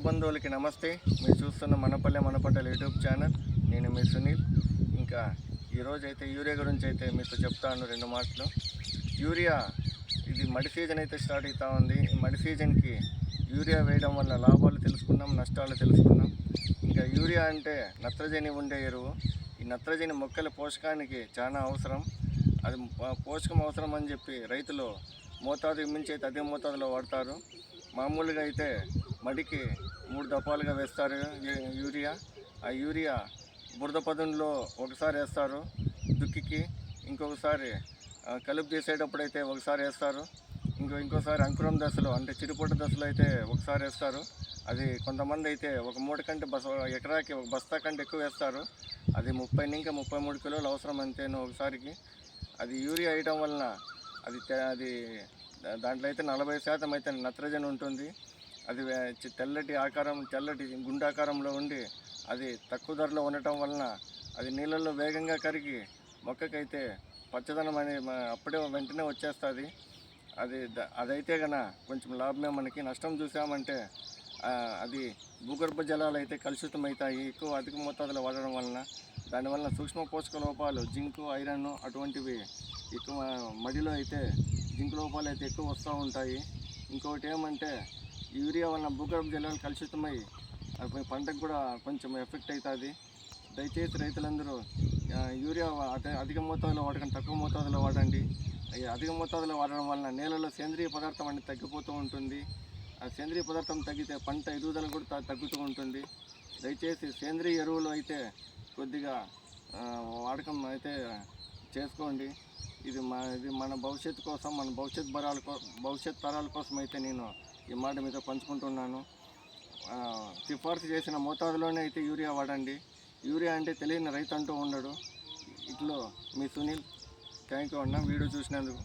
బంధువులకి నమస్తే. మీరు చూస్తున్న మనపల్లె మనపంటల యూట్యూబ్ ఛానల్. నేను మీ సునీల్. ఇంకా ఈరోజు అయితే యూరియా గురించి అయితే మీకు చెప్తాను రెండు మాటలు. యూరియా ఇది మడి సీజన్ అయితే స్టార్ట్ అవుతా ఉంది. ఈ మడి సీజన్కి యూరియా వేయడం వల్ల లాభాలు తెలుసుకున్నాం నష్టాలు తెలుసుకున్నాం ఇంకా యూరియా అంటే నత్రజని ఉండే ఎరువు. ఈ నత్రజని మొక్కల పోషకానికి చాలా అవసరం. అది పోషకం అవసరం అని చెప్పి రైతులు మోతాదు మించి అయితే అదే మోతాదులో వాడతారు. మామూలుగా అయితే మడికి మూడు దపాలుగా వేస్తారు. యూరియా. ఆ యూరియా బురద పదంలో ఒకసారి వేస్తారు దుక్కికి ఇంకొకసారి కలుపు తీసేటప్పుడు అయితే ఒకసారి వేస్తారు. ఇంకో ఇంకోసారి అంకురం దశలో అంటే చిరుపూట దశలో అయితే ఒకసారి వేస్తారు. అది కొంతమంది అయితే ఒక మూట కంటే బస్ ఎకరాకి ఒక బస్తా కంటే ఎక్కువ వేస్తారు. అది ముప్పై ఇంకా ముప్పై మూడు కిలోలు అవసరం అంతేను ఒకసారికి. అది యూరియా వేయడం వలన అది అది దా- దాంట్లో అయితే నలభై శాతం అయితే నత్రజని ఉంటుంది. అది తెల్లటి ఆకారం తెల్లటి గుండాకారంలో ఉండి అది తక్కువ ధరలో ఉండటం వలన అది నీళ్ళల్లో వేగంగా కరిగి మొక్కకైతే పచ్చదనం అనేది అప్పుడే వెంటనే వచ్చేస్తుంది. అది అదైతే గన కొంచెం లాభమే మనకి. నష్టం చూసామంటే అది భూగర్భ జలాలు అయితే కలుషితం అవుతాయి ఎక్కువ అధిక మోతాదులో వాడడం వలన దానివల్ల సూక్ష్మ పోషక లోపాలు జింకు ఐరన్ అటువంటివి ఎక్కువ మడిలో అయితే జింక్ లోపాలు అయితే ఎక్కువ వస్తూ ఉంటాయి. ఇంకొకటి ఏమంటే యూరియా వలన భూగర్భ జలాలు కలుషితమై అది పంటకు కూడా కొంచెం ఎఫెక్ట్ అవుతుంది దయచేసి రైతులందరూ యూరియా అధిక మోతాదులో వాడకండి తక్కువ మోతాదులో వాడండి. అధిక మోతాదులో వాడడం వలన నేలలో సేంద్రియ పదార్థం అనేది తగ్గిపోతూ ఉంటుంది. ఆ సేంద్రియ పదార్థం తగ్గితే పంట ఎదుగుదల కూడా తగ్గుతూ ఉంటుంది. దయచేసి సేంద్రియ ఎరువులు అయితే కొద్దిగా వాడకం అయితే చేసుకోండి. ఇది మా ఇది మన భవిష్యత్తు కోసం మన భవిష్యత్ బరాల కో భవిష్యత్ తరాల కోసం అయితే నేను ఈ మాట మీతో పంచుకుంటున్నాను. సిఫార్సు చేసిన మోతాదులోనే అయితే యూరియా వాడండి. యూరియా అంటే తెలియని రైతు అంటూ ఉండడు. ఇట్లో మీ సునీల్ థ్యాంక్ యూ అన్న వీడియో చూసినందుకు.